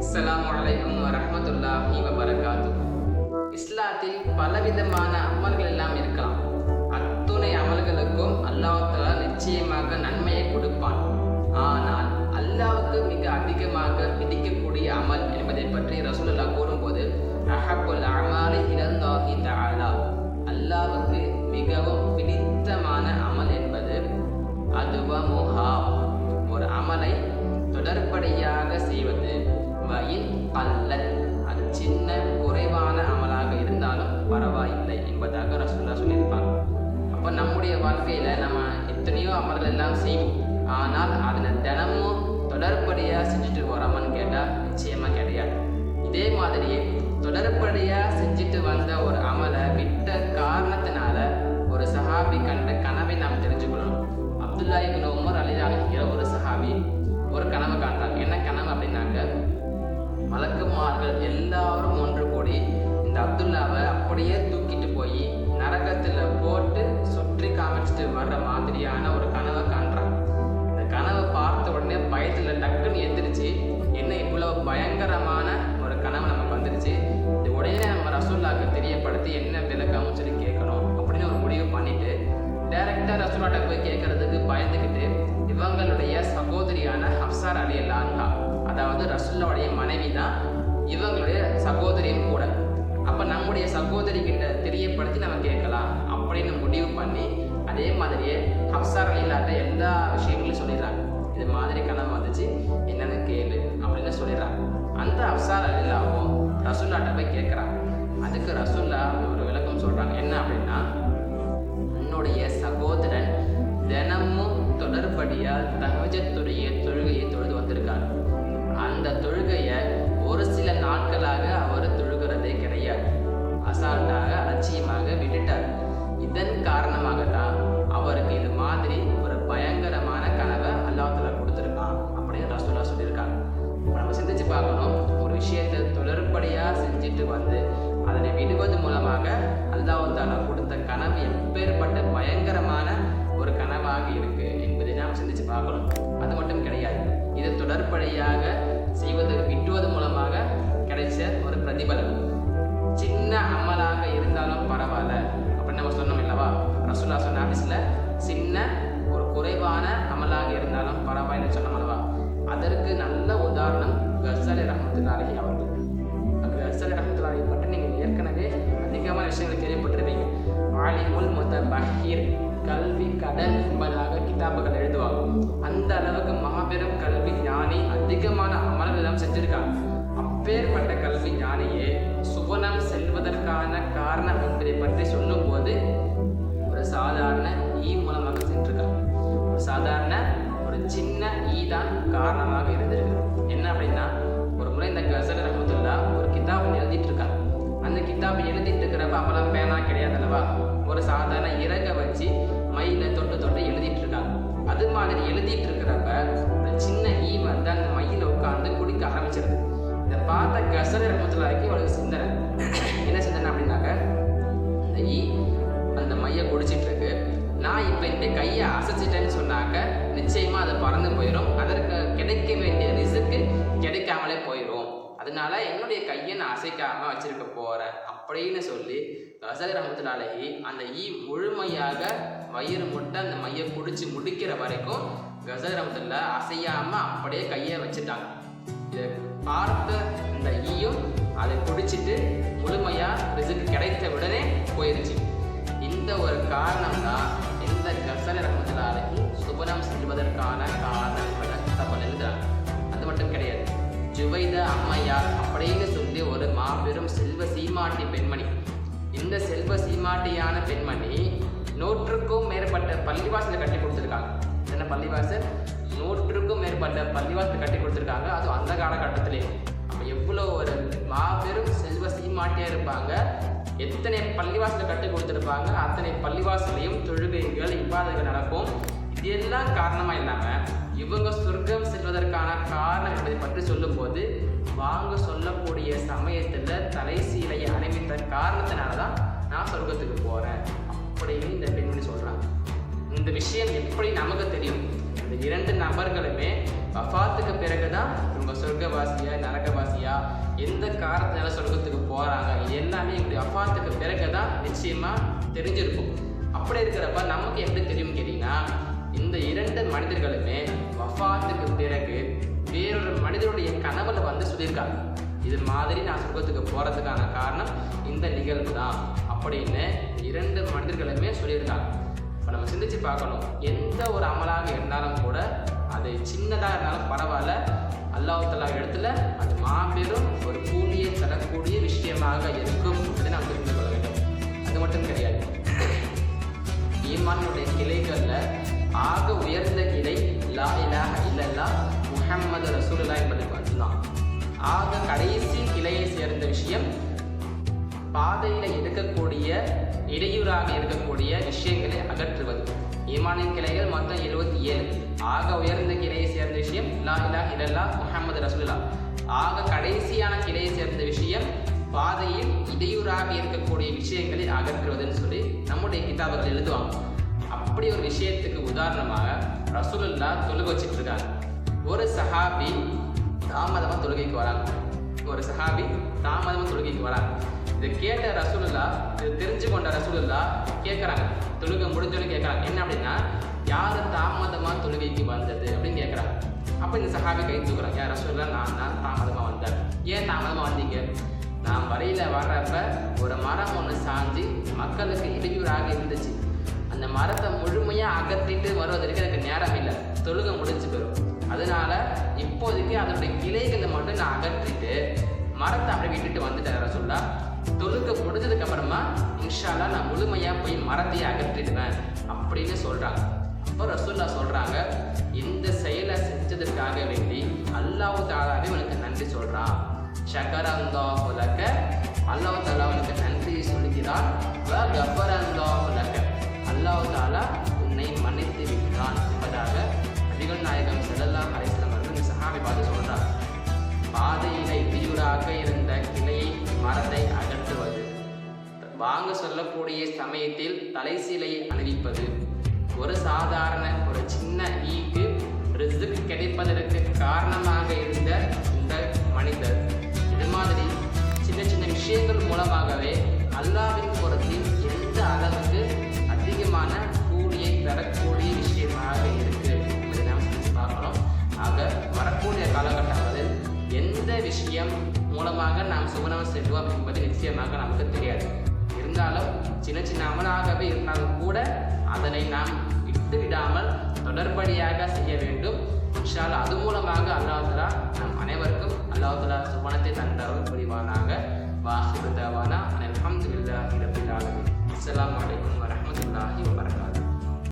அஸ்ஸலாமு அலைக்கும் வரஹ்மத்துல்லாஹி வபரகாத்து இஸ்லாத்தில் பலவிதமான அமல்கள் எல்லாம் இருக்கலாம். அத்துணை அமல்களுக்கும் அல்லாஹாலா நிச்சயமாக நன்மையை கொடுப்பான். ஆனால் அல்லாவுக்கு மிக அதிகமாக விதிக்கக்கூடிய அமல் என்பதை பற்றி ரசூலுல்லாஹ் கூறும்போது அஹப்புல் அமாலி இலல்லாஹி தஆலா. அல்லாஹ்வுக்கு மிகவும் பிடித்தமான அமல் என்பது அதுவமுஹா ஒரு அமலை தொடர்படியாக செய்வது எத்தனையோ எல்லாம் செய்வோம். ஆனால் அதனை தினமும் தொடர்படியாக செஞ்சுட்டு வரோமான்னு கேட்டால் நிச்சயமாக கிடையாது. இதே மாதிரியே தொடர்படியாக செஞ்சுட்டு வந்த ஒரு அமலை விட்ட காரணத்தினால ஒரு சஹாபி கண்ட கனவை நாம் தெரிஞ்சுக்கணும். அப்துல்லா இப்னு உமர் அலி அலிகிற ஒரு சஹாபி ஒரு கனவு காண்றாங்க என்ன கனவு அப்படின்னாங்க? மலக்குமார்கள் எல்லாரும் ஒன்று வர்ற மாதிரியான ஒரு கனவை காண்றான். இந்த கனவை பார்த்த உடனே பயத்தில் டக்குன்னு எந்திரிச்சு என்ன இவ்வளவு பயங்கரமான ஒரு கனவு நமக்கு வந்துருச்சு? இது உடனே நம்ம ரசூல்லாக்கு தெரியப்படுத்தி என்ன விளக்கம்னு சொல்லி கேட்கணும் அப்படின்னு ஒரு முடிவு பண்ணிட்டு டைரக்டாக ரசூலாட்ட போய் கேட்கறதுக்கு பயந்துக்கிட்டு இவங்களுடைய சகோதரியான ஹப்சார் அலி அல்லான்ஹா அதாவது ரசுல்லாவுடைய மனைவி தான் இவங்களுடைய சகோதரியும் கூட. அப்போ நம்முடைய சகோதரி கிட்ட தெரியப்படுத்தி நம்ம கேட்கலாம் அப்படின்னு முடிவு பண்ணி அதே மாதிரியே ஹப்சார் அலிலாட்ட எல்லா விஷயங்களையும் சொல்லிடுறாங்க. இது மாதிரி கனவு வந்துச்சு என்னென்னு கேளு அப்படின்னு சொல்லிடுறாங்க. அந்த ஹப்சார் அலிலாவும் ரசுல்லாட்ட போய் கேட்குறாங்க அதுக்கு ரசுல்லா ஒரு விளக்கம் சொல்கிறாங்க என்ன அப்படின்னா உன்னுடைய சகோதரன் தினமும் தொடர்படியாக தகஜத்துடைய தொழுகையை தொழுது வந்திருக்காரு. அந்த தொழுகையை ஒரு சில நாட்களாக அவர் தொடர்படியாக வந்து அதனை விடுவது மூலமாக அல்லாஹ் தாலா கொடுத்த கனவு எப்பேற்பட்ட பயங்கரமான ஒரு கனவாக இருக்கு என்பதை நாம் சிந்திச்சு பார்க்கணும். அது மட்டும் கிடையாது. இது தொடர்படியாக செய்வது விட்டுவது மூலமாக கிடைச்ச ஒரு பிரதிபலன். சின்ன அமலாக இருந்தாலும் பரவாயில்ல அப்படின்னு நம்ம சொன்னோம் இல்லவா? ரசூல்லா சொன்ன ஆஃபீஸில் சின்ன ஒரு குறைவான அமலாக இருந்தாலும் பரவாயில்லை சொன்னோம் அல்லவா? அதற்கு நல்ல உதாரணம் கசலி ரஹமத்துல்லாஹி அவர்கள். முத கல்வி கடல் என்பதாக கிதாபுகள் எழுதுவாங்க அந்த அளவுக்கு மாபெரும் கல்வி ஞானி அதிகமான அமல்கள் எல்லாம் செஞ்சிருக்காங்க அப்பேற்பட்ட கல்வி ஞானியே சுவனம் செல்வதற்கான காரணம் என்பதை பற்றி சொல்லும்போது ஒரு சாதாரண ஈ மூலமாக சென்றிருக்காங்க ஒரு சாதாரண ஒரு சின்ன ஈ தான் காரணமாக இருந்திருக்கு என்ன அப்படின்னா ஒரு முறை இந்த கசல் ரஹமத்துல்லா ஒரு கிதாப் எழுதிட்டு இருக்காங்க அந்த கிதாப் எழுதிட்டு இருக்கிறப்ப அப்பெல்லாம் பேனா கிடையாது அல்லவா ஒரு சாதாரண இறக அது மாதிரி எழுதிட்டு இருக்கிறப்ப ஒரு சின்ன ஈ வந்து அந்த மையில உட்கார்ந்து குடிக்க ஆரம்பிச்சிருது. இதை பார்த்த கசகு ரமத்துல வரைக்கும் அவளுக்கு சிந்தனை. என்ன சிந்தனை அப்படின்னாக்க இந்த ஈ அந்த மையை குடிச்சிட்டு இருக்கு. நான் இப்போ இந்த கையை அசைச்சிட்டேன்னு சொன்னாக்க நிச்சயமாக அது பறந்து போயிடும். அதற்கு கிடைக்க வேண்டிய ரிசுக்கு கிடைக்காமலே போயிடும் அதனால என்னுடைய கையை நான் அசைக்காம வச்சிருக்க போறேன். அப்படின்னு சொல்லி கசல் ரஹமத்துலாலி அந்த ஈ முழுமையாக வயிறு முட்டை அந்த மையை குடிச்சு முடிக்கிற வரைக்கும் கசல் அசையாம அப்படியே கையை வச்சுட்டாங்க. இதை பார்த்த இந்த ஈயும் அதை குடிச்சிட்டு முழுமையா ரிசல்ட் கிடைத்த உடனே போயிருச்சு. இந்த ஒரு காரணம் தான் இந்த கசல ரகமத்திலாலைக்கு சுபனம் செல்வதற்கான காரணம் என்பதை எழுதுறாங்க. அது மட்டும் கிடையாது. ஜுவைத அம்மையார் அப்படின்னு ஒரு மாபெரும் செல்வ சீமாட்டி பெண்மணி. இந்த செல்வ சீமாட்டியான பெண்மணி நூற்றுக்கும் மேற்பட்ட பள்ளிவாசலை கட்டி கொடுத்துருக்காங்க. என்ன பள்ளிவாசல்? நூற்றுக்கும் மேற்பட்ட பள்ளிவாசல் கட்டி கொடுத்துருக்காங்க. அதுவும் அந்த காலகட்டத்திலே. அப்போ எவ்வளோ ஒரு மாபெரும் செல்வ சீமாட்டியாக இருப்பாங்க. எத்தனை பள்ளிவாசலை கட்டி கொடுத்துருப்பாங்க. அத்தனை பள்ளிவாசலையும் தொழுகைகள் இவ்வாறுகள் நடக்கும். இது எல்லாம் காரணமாக இல்லாமல் இவங்க சொர்க்கம் செல்வதற்கான காரணம் என்பதை பற்றி சொல்லும்போது வாங்க சொல்லக்கூடிய சமயத்தில் தலை சீலையை அணிவித்த காரணத்தினால தான் நான் சொர்க்கத்துக்கு போகிறேன் அப்படின்னு இந்த பெண்மணி சொல்கிறாங்க இந்த விஷயம் எப்படி நமக்கு தெரியும்? இந்த இரண்டு நபர்களுமே வஃபாத்துக்கு பிறகுதான் இவங்க சொர்க்கவாசியா நரகவாசியா எந்த காரணத்தினால சொர்க்கத்துக்கு போகிறாங்க இது எல்லாமே இவங்களுடைய வஃபாத்துக்கு பிறகுதான் நிச்சயமாக தெரிஞ்சிருக்கும். அப்படி இருக்கிறப்ப நமக்கு எப்படி தெரியும் கேட்டிங்கன்னா இந்த இரண்டு மனிதர்களுமே வஃபாத்துக்கு பிறகு வேறொரு மனிதருடைய கனவுல வந்து சொல்லியிருக்காங்க. இது மாதிரி நான் சொர்க்கத்துக்கு போகிறதுக்கான காரணம் இந்த நிகழ்வு தான் அப்படின்னு இரண்டு மனிதர்களுமே சொல்லியிருக்காங்க. இப்போ நம்ம சிந்திச்சு பார்க்கணும். எந்த ஒரு அமலாக இருந்தாலும் கூட அது சின்னதாக இருந்தாலும் பரவாயில்ல. அல்லாஹ் இடத்துல அது மாபெரும் ஒரு கூலியை தரக்கூடிய விஷயமாக இருக்கும் என்பதை நாம் தெரிந்து கொள்ள வேண்டும். அது மட்டும் கிடையாது. ஈமானுடைய கிளைகளில் ஆக உயர்ந்த கிளை லா இலாக இல்லல்லா முஹம்மது ரசூலுல்லா என்பது மட்டும்தான். ஆக கடைசி கிளையை சேர்ந்த விஷயம் பாதையில் இருக்கக்கூடிய இடையூறாக இருக்கக்கூடிய விஷயங்களை அகற்றுவது. ஈமானின் கிளைகள் மொத்தம் எழுபத்தி ஏழு. ஆக உயர்ந்த கிளையை சேர்ந்த விஷயம் லா இலா இல்லல்லா முஹம்மது ரசூலுல்லா ஆக கடைசியான கிளையை சேர்ந்த விஷயம் பாதையில் இடையூறாக இருக்கக்கூடிய விஷயங்களை அகற்றுவதுன்னு சொல்லி நம்முடைய கிதாபர்கள் எழுதுவாங்க. அப்படி ஒரு விஷயத்துக்கு உதாரணமாக ரசூலுல்லா தொழுக வச்சுட்டு இருக்காங்க ஒரு சஹாபி தாமதமாக தொழுகைக்கு வராங்க. ஒரு சஹாபி தாமதமாக தொழுகைக்கு வராங்க. இதை கேட்ட ரசூலுல்லா இது தெரிஞ்சு கொண்ட ரசூலுல்லா கேட்குறாங்க தொழுகை முடிஞ்சோன்னு கேட்குறாங்க என்ன அப்படின்னா யார் தாமதமாக தொழுகைக்கு வந்தது? அப்படின்னு கேட்குறாங்க அப்போ இந்த சஹாபி கை தூக்குறாங்க. யார் ரசூலுல்லா நான் தான் தாமதமாக வந்தேன். ஏன் தாமதமாக வந்தீங்க? நான் வரையில் வர்றப்ப ஒரு மரம் ஒன்று சாஞ்சு மக்களுக்கு இடையூறாக இருந்துச்சு. அந்த மரத்தை அகற்றிட்டு வருவதற்கு எனக்கு நேரம் இல்லை. தொழுகை முடிஞ்சு போயிடும் அதனால இப்போதைக்கு அதனுடைய கிளைகளை மட்டும் நான் அகற்றிட்டு மரத்தை அப்படியே விட்டுட்டு வந்துட்டேன் சொல்லா தொழுகை முடிஞ்சதுக்கு அப்புறமா இன்ஷால்லா நான் முழுமையாக போய் மரத்தையே அகற்றிடுவேன் அப்படின்னு சொல்றாங்க. அப்போ ரசூல்லா சொல்றாங்க இந்த செயலை செஞ்சதற்காக வேண்டி அல்லாவு தாலாவே உனக்கு நன்றி சொல்றான். ஷக்கரந்தாஹு லக்க அல்லாஹ் தாலா உனக்கு நன்றியை சொல்கிறான் வ அல்லாஹ் தாலா என்னை மன்னித்து விட்டான் என்பதாக அதிகள் நாயகம் செல்லல்லா அலைஹி அவர்கள் இந்த சஹாபி பார்த்து சொல்கிறார் பாதையில இடையூறாக இருந்த கிளையை மரத்தை அகற்றுவது வாங்க சொல்லக்கூடிய சமயத்தில் தலை சீலையை அணிவிப்பது ஒரு சாதாரண ஒரு சின்ன ஈக்கு ரிசுக் கிடைப்பதற்கு காரணமாக இருந்த இந்த மனிதர். இது மாதிரி சின்ன சின்ன விஷயங்கள் மூலமாகவே சுவனம் என்பது நிச்சயமாக நமக்கு தெரியாது. இருந்தாலும் சின்ன சின்ன அமலாகவே இருந்தாலும் கூட அதனை நாம் விட்டு விடாமல் தொடர்படியாக செய்ய வேண்டும். இன்ஷால்லா அது மூலமாக அல்லாஹலா நம் அனைவருக்கும் அல்லாஹலா சுவனத்தை தந்தவர் புரிவானாக. வாஹிரு தவானா அல்ஹம்துலில்லாஹி ரபில் வலைக்கம் வரமத்துல்லாஹி வரகாத்து